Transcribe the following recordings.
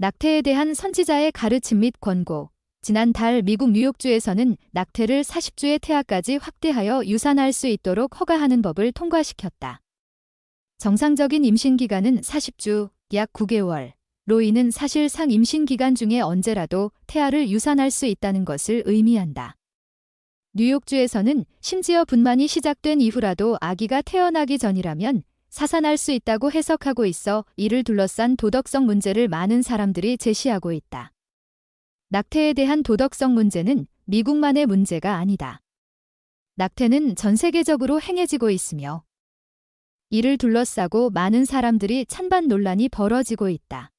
낙태에 대한 선지자의 가르침 및 권고. 지난달 미국 뉴욕주에서는 낙태를 40주의 태아까지 확대하여 유산할 수 있도록 허가하는 법을 통과시켰다. 정상적인 임신 기간은 40주, 약 9개월. 로이는 사실상 임신 기간 중에 언제라도 태아를 유산할 수 있다는 것을 의미한다. 뉴욕주에서는 심지어 분만이 시작된 이후라도 아기가 태어나기 전이라면 사산할 수 있다고 해석하고 있어 이를 둘러싼 도덕성 문제를 많은 사람들이 제시하고 있다. 낙태에 대한 도덕성 문제는 미국만의 문제가 아니다. 낙태는 전 세계적으로 행해지고 있으며 이를 둘러싸고 많은 사람들이 찬반 논란이 벌어지고 있다.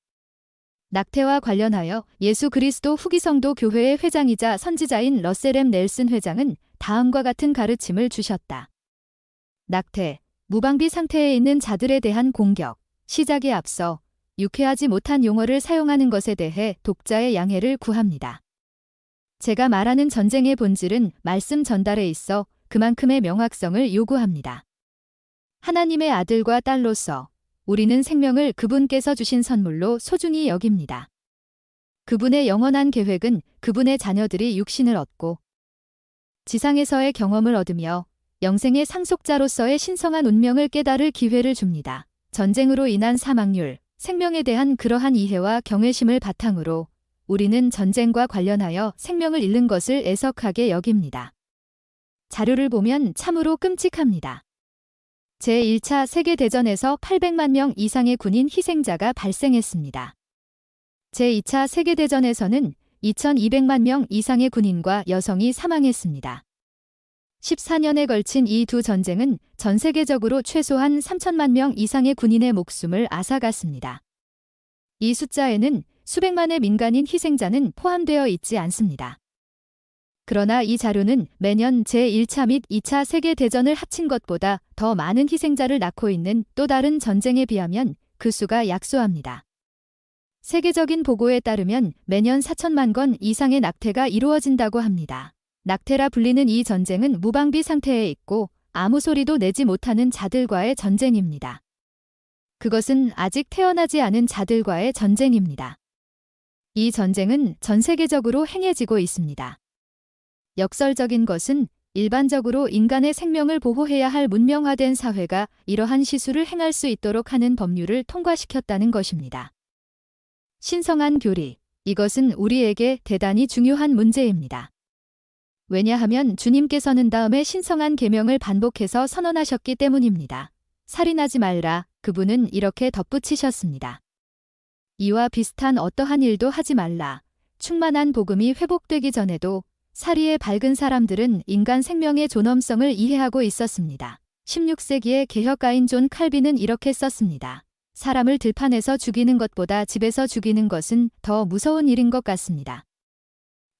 낙태와 관련하여 예수 그리스도 후기성도 교회의 회장이자 선지자인 러셀엠 넬슨 회장은 다음과 같은 가르침을 주셨다. 낙태, 무방비 상태에 있는 자들에 대한 공격, 시작에 앞서 유쾌하지 못한 용어를 사용하는 것에 대해 독자의 양해를 구합니다. 제가 말하는 전쟁의 본질은 말씀 전달에 있어 그만큼의 명확성을 요구합니다. 하나님의 아들과 딸로서 우리는 생명을 그분께서 주신 선물로 소중히 여깁니다. 그분의 영원한 계획은 그분의 자녀들이 육신을 얻고 지상에서의 경험을 얻으며 영생의 상속자로서의 신성한 운명을 깨달을 기회를 줍니다. 전쟁으로 인한 사망률, 생명에 대한 그러한 이해와 경외심을 바탕으로 우리는 전쟁과 관련하여 생명을 잃는 것을 애석하게 여깁니다. 자료를 보면 참으로 끔찍합니다. 제1차 세계대전에서 800만 명 이상의 군인 희생자가 발생했습니다. 제2차 세계대전에서는 2200만 명 이상의 군인과 여성이 사망했습니다. 14년에 걸친 이 두 전쟁은 전 세계적으로 최소한 3천만 명 이상의 군인의 목숨을 앗아갔습니다. 이 숫자에는 수백만의 민간인 희생자는 포함되어 있지 않습니다. 그러나 이 자료는 매년 제1차 및 2차 세계대전을 합친 것보다 더 많은 희생자를 낳고 있는 또 다른 전쟁에 비하면 그 수가 약소합니다. 세계적인 보고에 따르면 매년 4천만 건 이상의 낙태가 이루어진다고 합니다. 낙태라 불리는 이 전쟁은 무방비 상태에 있고 아무 소리도 내지 못하는 자들과의 전쟁입니다. 그것은 아직 태어나지 않은 자들과의 전쟁입니다. 이 전쟁은 전 세계적으로 행해지고 있습니다. 역설적인 것은 일반적으로 인간의 생명을 보호해야 할 문명화된 사회가 이러한 시술을 행할 수 있도록 하는 법률을 통과시켰다는 것입니다. 신성한 교리. 이것은 우리에게 대단히 중요한 문제입니다. 왜냐하면 주님께서는 다음에 신성한 계명을 반복해서 선언하셨기 때문입니다. 살인하지 말라. 그분은 이렇게 덧붙이셨습니다. 이와 비슷한 어떠한 일도 하지 말라. 충만한 복음이 회복되기 전에도 사리에 밝은 사람들은 인간 생명의 존엄성을 이해하고 있었습니다. 16세기의 개혁가인 존 칼빈은 이렇게 썼습니다. 사람을 들판에서 죽이는 것보다 집에서 죽이는 것은 더 무서운 일인 것 같습니다.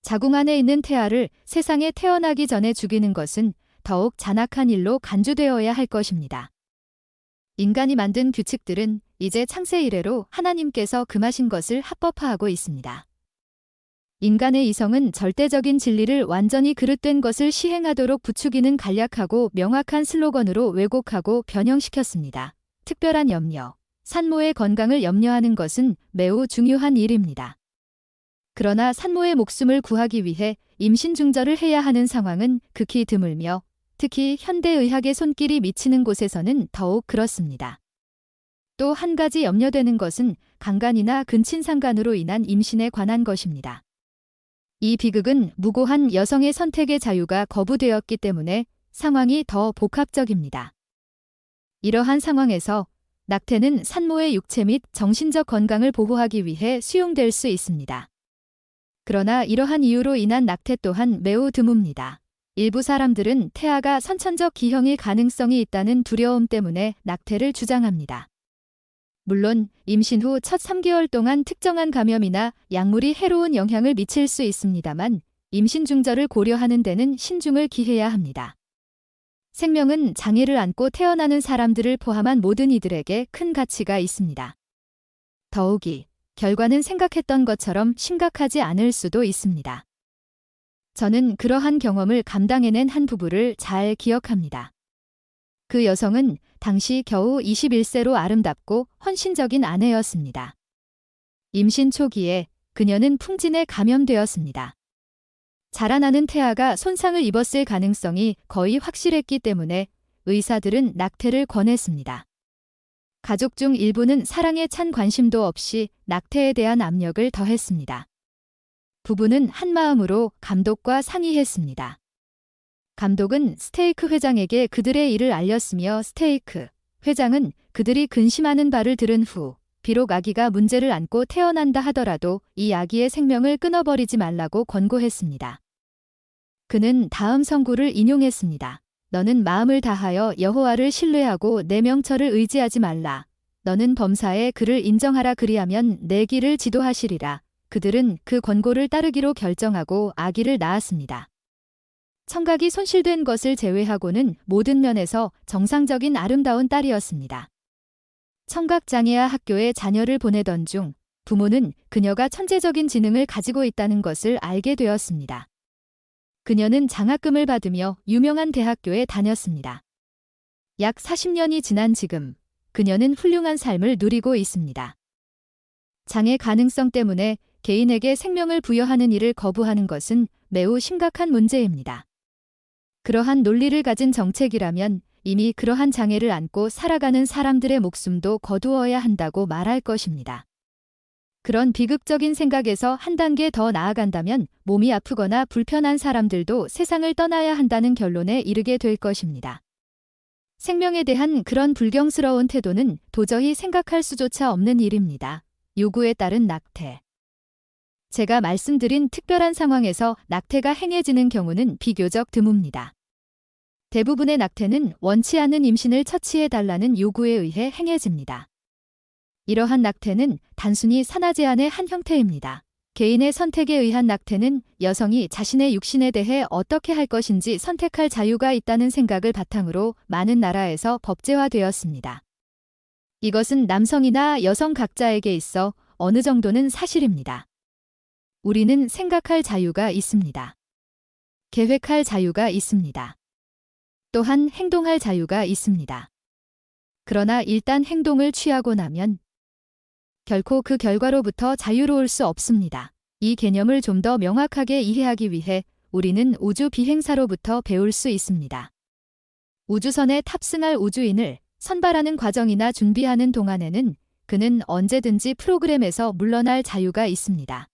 자궁 안에 있는 태아를 세상에 태어나기 전에 죽이는 것은 더욱 잔악한 일로 간주되어야 할 것입니다. 인간이 만든 규칙들은 이제 창세 이래로 하나님께서 금하신 것을 합법화하고 있습니다. 인간의 이성은 절대적인 진리를 완전히 그릇된 것을 시행하도록 부추기는 간략하고 명확한 슬로건으로 왜곡하고 변형시켰습니다. 특별한 염려. 산모의 건강을 염려하는 것은 매우 중요한 일입니다. 그러나 산모의 목숨을 구하기 위해 임신 중절을 해야 하는 상황은 극히 드물며 특히 현대의학의 손길이 미치는 곳에서는 더욱 그렇습니다. 또 한 가지 염려되는 것은 강간이나 근친상간으로 인한 임신에 관한 것입니다. 이 비극은 무고한 여성의 선택의 자유가 거부되었기 때문에 상황이 더 복합적입니다. 이러한 상황에서 낙태는 산모의 육체 및 정신적 건강을 보호하기 위해 수용될 수 있습니다. 그러나 이러한 이유로 인한 낙태 또한 매우 드뭅니다. 일부 사람들은 태아가 선천적 기형일 가능성이 있다는 두려움 때문에 낙태를 주장합니다. 물론 임신 후 첫 3개월 동안 특정한 감염이나 약물이 해로운 영향을 미칠 수 있습니다만 임신 중절을 고려하는 데는 신중을 기해야 합니다. 생명은 장애를 안고 태어나는 사람들을 포함한 모든 이들에게 큰 가치가 있습니다. 더욱이 결과는 생각했던 것처럼 심각하지 않을 수도 있습니다. 저는 그러한 경험을 감당해낸 한 부부를 잘 기억합니다. 그 여성은 당시 겨우 21세로 아름답고 헌신적인 아내였습니다. 임신 초기에 그녀는 풍진에 감염되었습니다. 자라나는 태아가 손상을 입었을 가능성이 거의 확실했기 때문에 의사들은 낙태를 권했습니다. 가족 중 일부는 사랑에 찬 관심도 없이 낙태에 대한 압력을 더했습니다. 부부는 한마음으로 감독과 상의했습니다. 감독은 스테이크 회장에게 그들의 일을 알렸으며 스테이크 회장은 그들이 근심하는 바를 들은 후 비록 아기가 문제를 안고 태어난다 하더라도 이 아기의 생명을 끊어버리지 말라고 권고했습니다. 그는 다음 성구를 인용했습니다. 너는 마음을 다하여 여호와를 신뢰하고 내 명철을 의지하지 말라. 너는 범사에 그를 인정하라 그리하면 내 길을 지도하시리라. 그들은 그 권고를 따르기로 결정하고 아기를 낳았습니다. 청각이 손실된 것을 제외하고는 모든 면에서 정상적인 아름다운 딸이었습니다. 청각장애아 학교에 자녀를 보내던 중 부모는 그녀가 천재적인 지능을 가지고 있다는 것을 알게 되었습니다. 그녀는 장학금을 받으며 유명한 대학교에 다녔습니다. 약 40년이 지난 지금 그녀는 훌륭한 삶을 누리고 있습니다. 장애 가능성 때문에 개인에게 생명을 부여하는 일을 거부하는 것은 매우 심각한 문제입니다. 그러한 논리를 가진 정책이라면 이미 그러한 장애를 안고 살아가는 사람들의 목숨도 거두어야 한다고 말할 것입니다. 그런 비극적인 생각에서 한 단계 더 나아간다면 몸이 아프거나 불편한 사람들도 세상을 떠나야 한다는 결론에 이르게 될 것입니다. 생명에 대한 그런 불경스러운 태도는 도저히 생각할 수조차 없는 일입니다. 요구에 따른 낙태. 제가 말씀드린 특별한 상황에서 낙태가 행해지는 경우는 비교적 드뭅니다. 대부분의 낙태는 원치 않은 임신을 처치해달라는 요구에 의해 행해집니다. 이러한 낙태는 단순히 산하 제한의 한 형태입니다. 개인의 선택에 의한 낙태는 여성이 자신의 육신에 대해 어떻게 할 것인지 선택할 자유가 있다는 생각을 바탕으로 많은 나라에서 법제화되었습니다. 이것은 남성이나 여성 각자에게 있어 어느 정도는 사실입니다. 우리는 생각할 자유가 있습니다. 계획할 자유가 있습니다. 또한 행동할 자유가 있습니다. 그러나 일단 행동을 취하고 나면 결코 그 결과로부터 자유로울 수 없습니다. 이 개념을 좀 더 명확하게 이해하기 위해 우리는 우주 비행사로부터 배울 수 있습니다. 우주선에 탑승할 우주인을 선발하는 과정이나 준비하는 동안에는 그는 언제든지 프로그램에서 물러날 자유가 있습니다.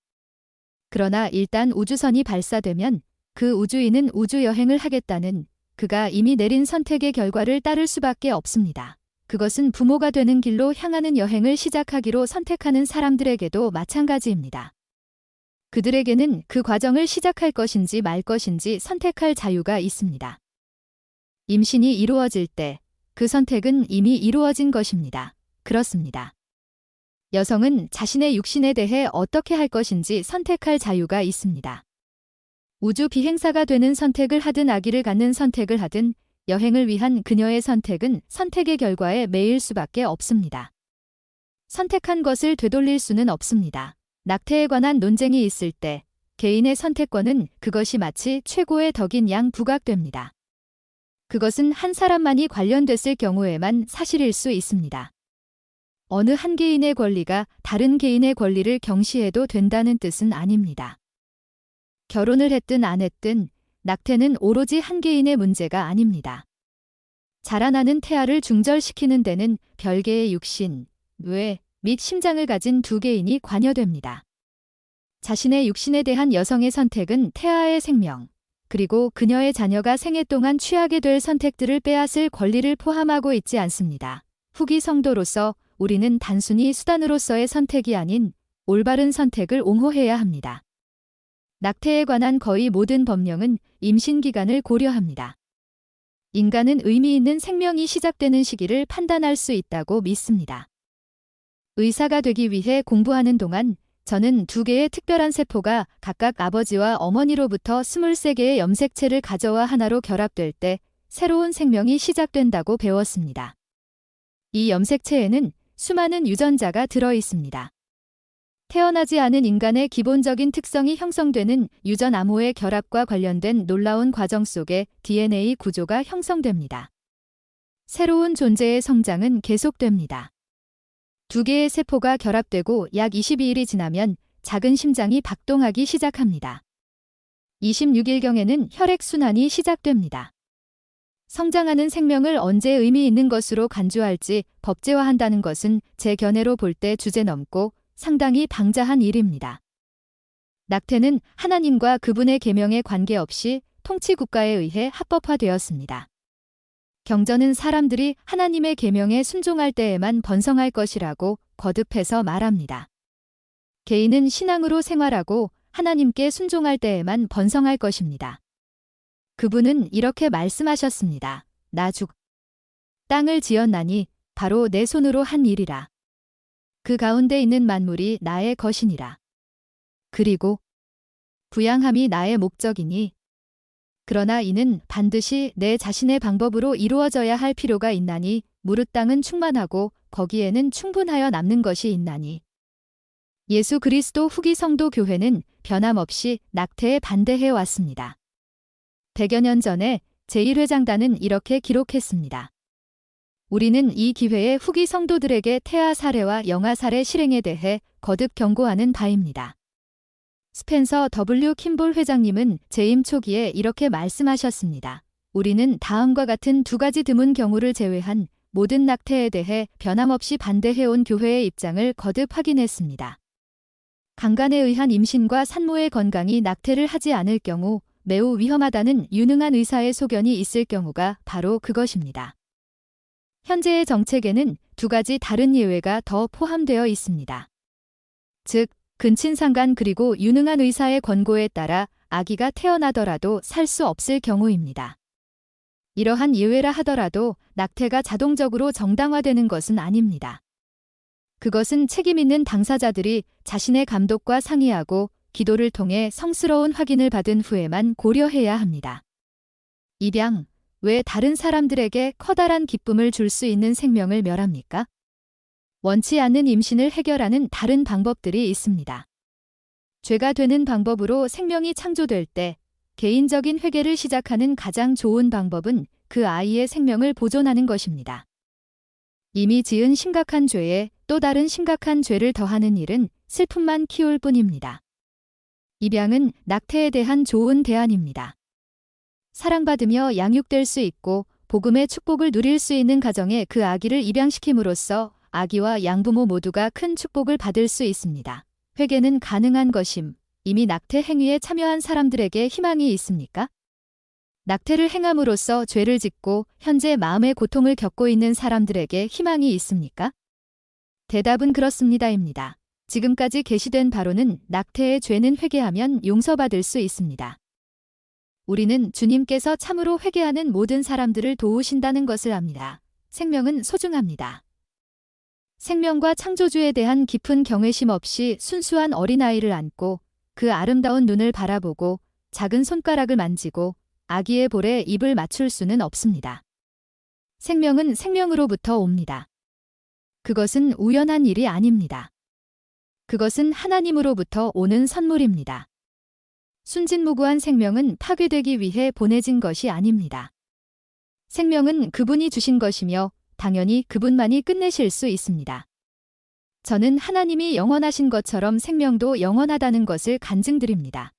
그러나 일단 우주선이 발사되면 그 우주인은 우주여행을 하겠다는 그가 이미 내린 선택의 결과를 따를 수밖에 없습니다. 그것은 부모가 되는 길로 향하는 여행을 시작하기로 선택하는 사람들에게도 마찬가지입니다. 그들에게는 그 과정을 시작할 것인지 말 것인지 선택할 자유가 있습니다. 임신이 이루어질 때 그 선택은 이미 이루어진 것입니다. 그렇습니다. 여성은 자신의 육신에 대해 어떻게 할 것인지 선택할 자유가 있습니다. 우주 비행사가 되는 선택을 하든 아기를 갖는 선택을 하든 여행을 위한 그녀의 선택은 선택의 결과에 매일 수밖에 없습니다. 선택한 것을 되돌릴 수는 없습니다. 낙태에 관한 논쟁이 있을 때 개인의 선택권은 그것이 마치 최고의 덕인 양 부각됩니다. 그것은 한 사람만이 관련됐을 경우에만 사실일 수 있습니다. 어느 한 개인의 권리가 다른 개인의 권리를 경시해도 된다는 뜻은 아닙니다. 결혼을 했든 안 했든 낙태는 오로지 한 개인의 문제가 아닙니다. 자라나는 태아를 중절시키는 데는 별개의 육신, 뇌 및 심장을 가진 두 개인이 관여됩니다. 자신의 육신에 대한 여성의 선택은 태아의 생명, 그리고 그녀의 자녀가 생애 동안 취하게 될 선택들을 빼앗을 권리를 포함하고 있지 않습니다. 후기 성도로서 우리는 단순히 수단으로서의 선택이 아닌 올바른 선택을 옹호해야 합니다. 낙태에 관한 거의 모든 법령은 임신 기간을 고려합니다. 인간은 의미 있는 생명이 시작되는 시기를 판단할 수 있다고 믿습니다. 의사가 되기 위해 공부하는 동안 저는 두 개의 특별한 세포가 각각 아버지와 어머니로부터 23개의 염색체를 가져와 하나로 결합될 때 새로운 생명이 시작된다고 배웠습니다. 이 염색체에는 수많은 유전자가 들어 있습니다. 태어나지 않은 인간의 기본적인 특성이 형성되는 유전 암호의 결합과 관련된 놀라운 과정 속에 DNA 구조가 형성됩니다. 새로운 존재의 성장은 계속됩니다. 두 개의 세포가 결합되고 약 22일이 지나면 작은 심장이 박동하기 시작합니다. 26일경에는 혈액순환이 시작됩니다. 성장하는 생명을 언제 의미 있는 것으로 간주할지 법제화한다는 것은 제 견해로 볼 때 주제 넘고 상당히 방자한 일입니다. 낙태는 하나님과 그분의 계명에 관계없이 통치 국가에 의해 합법화되었습니다. 경전은 사람들이 하나님의 계명에 순종할 때에만 번성할 것이라고 거듭해서 말합니다. 개인은 신앙으로 생활하고 하나님께 순종할 때에만 번성할 것입니다. 그분은 이렇게 말씀하셨습니다. 나 죽. 땅을 지었나니 바로 내 손으로 한 일이라. 그 가운데 있는 만물이 나의 것이니라. 그리고 부양함이 나의 목적이니 그러나 이는 반드시 내 자신의 방법으로 이루어져야 할 필요가 있나니 무릇 땅은 충만하고 거기에는 충분하여 남는 것이 있나니 예수 그리스도 후기 성도 교회는 변함없이 낙태에 반대해 왔습니다. 100여 년 전에 제1회장단은 이렇게 기록했습니다. 우리는 이 기회에 후기 성도들에게 태아 사례와 영아 사례 실행에 대해 거듭 경고하는 바입니다. 스펜서 W. 킴볼 회장님은 재임 초기에 이렇게 말씀하셨습니다. 우리는 다음과 같은 두 가지 드문 경우를 제외한 모든 낙태에 대해 변함없이 반대해온 교회의 입장을 거듭 확인했습니다. 강간에 의한 임신과 산모의 건강이 낙태를 하지 않을 경우 매우 위험하다는 유능한 의사의 소견이 있을 경우가 바로 그것입니다. 현재의 정책에는 두 가지 다른 예외가 더 포함되어 있습니다. 즉, 근친상간 그리고 유능한 의사의 권고에 따라 아기가 태어나더라도 살 수 없을 경우입니다. 이러한 예외라 하더라도 낙태가 자동적으로 정당화되는 것은 아닙니다. 그것은 책임 있는 당사자들이 자신의 감독과 상의하고 기도를 통해 성스러운 확인을 받은 후에만 고려해야 합니다. 입양, 왜 다른 사람들에게 커다란 기쁨을 줄 수 있는 생명을 멸합니까? 원치 않는 임신을 해결하는 다른 방법들이 있습니다. 죄가 되는 방법으로 생명이 창조될 때 개인적인 회개를 시작하는 가장 좋은 방법은 그 아이의 생명을 보존하는 것입니다. 이미 지은 심각한 죄에 또 다른 심각한 죄를 더하는 일은 슬픔만 키울 뿐입니다. 입양은 낙태에 대한 좋은 대안입니다. 사랑받으며 양육될 수 있고 복음의 축복을 누릴 수 있는 가정에 그 아기를 입양시킴으로써 아기와 양부모 모두가 큰 축복을 받을 수 있습니다. 회개는 가능한 것임. 이미 낙태 행위에 참여한 사람들에게 희망이 있습니까? 낙태를 행함으로써 죄를 짓고 현재 마음의 고통을 겪고 있는 사람들에게 희망이 있습니까? 대답은 그렇습니다입니다. 지금까지 게시된 바로는 낙태의 죄는 회개하면 용서받을 수 있습니다. 우리는 주님께서 참으로 회개하는 모든 사람들을 도우신다는 것을 압니다. 생명은 소중합니다. 생명과 창조주에 대한 깊은 경외심 없이 순수한 어린아이를 안고 그 아름다운 눈을 바라보고 작은 손가락을 만지고 아기의 볼에 입을 맞출 수는 없습니다. 생명은 생명으로부터 옵니다. 그것은 우연한 일이 아닙니다. 그것은 하나님으로부터 오는 선물입니다. 순진무구한 생명은 파괴되기 위해 보내진 것이 아닙니다. 생명은 그분이 주신 것이며 당연히 그분만이 끝내실 수 있습니다. 저는 하나님이 영원하신 것처럼 생명도 영원하다는 것을 간증드립니다.